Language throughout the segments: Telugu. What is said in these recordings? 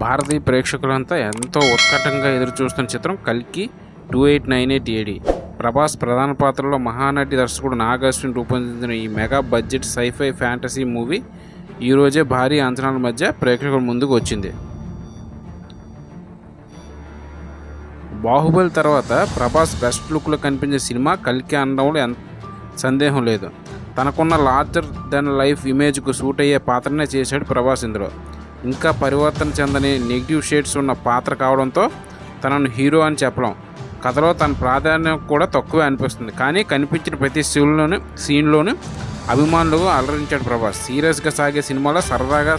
భారతీయ ప్రేక్షకులంతా ఎంతో ఉత్కటంగా ఎదురుచూస్తున్న చిత్రం కల్కి two eight nine eight AD Prabhas ప్రధాన పాత్రలో మహానటి దర్శకుడు నాగ్ రూపొందించిన ఈ mega budget scifi fantasy movie ఈరోజే భారీ అంచనాల మధ్య ప్రేక్షకుల ముందుకు వచ్చింది. బాహుబలి తర్వాత ప్రభాస్ బెస్ట్ లుక్లో కనిపించే సినిమా కల్కి అనడంలో ఎంత సందేహం లేదు. తనకున్న లార్జర్ దెన్ లైఫ్ ఇమేజ్కు సూట్ అయ్యే పాత్రనే చేశాడు ప్రభాస్ ఇందులో. ఇంకా పరివర్తన చెందని నెగిటివ్ షేడ్స్ ఉన్న పాత్ర కావడంతో తనను హీరో అని చెప్పడం కథలో తన ప్రాధాన్యం కూడా తక్కువే అనిపిస్తుంది. కానీ కనిపించిన ప్రతి సీన్లోనూ సీన్లోనూ అభిమానులు అలరించాడు ప్రభాస్. సీరియస్గా సాగే సినిమాలో సరదాగా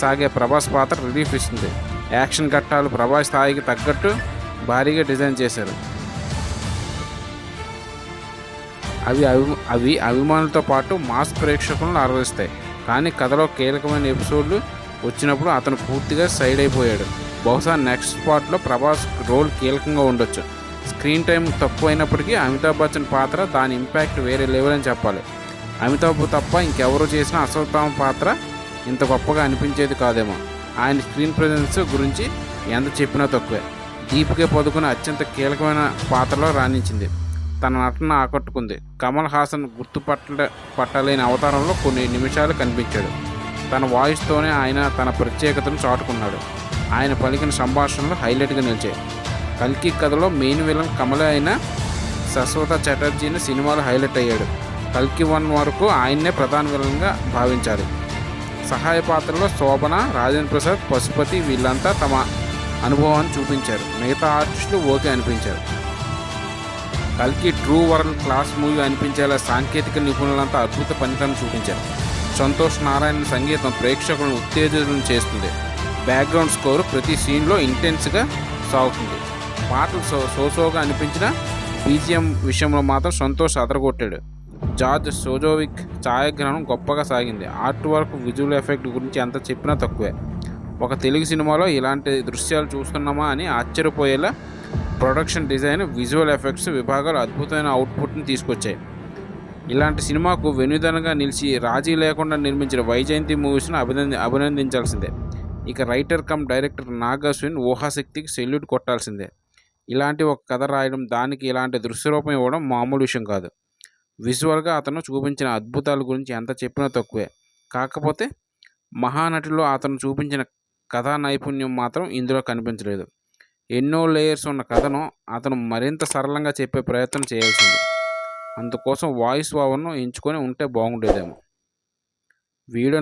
సాగే ప్రభాస్ పాత్ర రిలీఫ్ ఇస్తుంది. యాక్షన్ ఘట్టాలు ప్రభాస్ స్థాయికి తగ్గట్టు భారీగా డిజైన్ చేశారు. అవి అభి అవి అభిమానులతో పాటు మాస్ ప్రేక్షకులను అలరిస్తాయి కానీ కథలో కీలకమైన ఎపిసోడ్లు వచ్చినప్పుడు అతను పూర్తిగా సైడ్ అయిపోయాడు. బహుశా నెక్స్ట్ స్పాట్లో ప్రభాస్ రోల్ కీలకంగా ఉండొచ్చు. స్క్రీన్ టైం తక్కువ అయినప్పటికీ అమితాబ్ బచ్చన్ పాత్ర దాని ఇంపాక్ట్ వేరే లెవెల్ అని చెప్పాలి. అమితాబ్ తప్ప ఇంకెవరు చేసిన అశ్వత్థామ పాత్ర ఇంత గొప్పగా అనిపించేది కాదేమో. ఆయన స్క్రీన్ ప్రజెన్స్ గురించి ఎంత చెప్పినా తక్కువే. దీపిక పదుకుని అత్యంత కీలకమైన పాత్రలో రాణించింది. తన నటన ఆకట్టుకుంది. కమల్ హాసన్ గుర్తుపట్ట పట్టలేని అవతారంలో కొన్ని నిమిషాలు కనిపించాడు. తన వాయిస్తోనే ఆయన తన ప్రత్యేకతను చాటుకున్నాడు. ఆయన పలికిన సంభాషణలు హైలైట్గా నిలిచాయి. కల్కి కథలో మెయిన్ విలన్ కమలే అయిన శశ్వత చటర్జీని సినిమాలో హైలైట్ అయ్యాడు. కల్కి వన్ వరకు ఆయన్నే ప్రధాన విలన్గా భావించారు. సహాయ పాత్రలో శోభన రాజేంద్ర ప్రసాద్ పశుపతి వీళ్ళంతా తమ అనుభవాన్ని చూపించారు. మిగతా ఆర్టిస్టులు ఓకే అనిపించారు. కల్కి ట్రూ వరల్డ్ క్లాస్ మూవీ అనిపించేలా సాంకేతిక నిపుణులంతా అద్భుత పనితనం చూపించారు. సంతోష్ నారాయణ సంగీతం ప్రేక్షకులను ఉత్తేజితం చేస్తుంది. బ్యాక్గ్రౌండ్ స్కోర్ ప్రతి సీన్లో ఇంటెన్స్గా సాగుతుంది. పాటలు సో సోసోగా అనిపించిన బీజిఎం విషయంలో మాత్రం సంతోష్ అదరగొట్టాడు. జార్జ్ సోజోవిక్ ఛాయాగ్రహణం గొప్పగా సాగింది. ఆర్ట్ వర్క్ విజువల్ ఎఫెక్ట్ గురించి ఎంత చెప్పినా తక్కువే. ఒక తెలుగు సినిమాలో ఇలాంటి దృశ్యాలు చూస్తున్నామా అని ఆశ్చర్యపోయేలా ప్రొడక్షన్ డిజైన్ విజువల్ ఎఫెక్ట్స్ విభాగాలు అద్భుతమైన అవుట్పుట్ని తీసుకొచ్చాయి. ఇలాంటి సినిమాకు వెనుదనగా నిలిచి రాజీ లేకుండా నిర్మించిన వైజయంతి మూవీస్ను అభినంది అభినందించాల్సిందే. ఇక రైటర్ కమ్ డైరెక్టర్ నాగాశ్విన్ ఊహాశక్తికి సెల్యూట్ కొట్టాల్సిందే. ఇలాంటి ఒక కథ రాయడం దానికి ఇలాంటి దృశ్యరూపం ఇవ్వడం మామూలు విషయం కాదు. విజువల్గా అతను చూపించిన అద్భుతాల గురించి ఎంత చెప్పినా తక్కువే. కాకపోతే మహానటిలో అతను చూపించిన కథా నైపుణ్యం మాత్రం ఇందులో కనిపించలేదు. ఎన్నో లేయర్స్ ఉన్న కథను అతను మరింత సరళంగా చెప్పే ప్రయత్నం చేయాల్సింది. అందుకోసం వాయిస్ ఓవర్ను ఎంచుకొని ఉంటే బాగుండేదేమో. వీడియో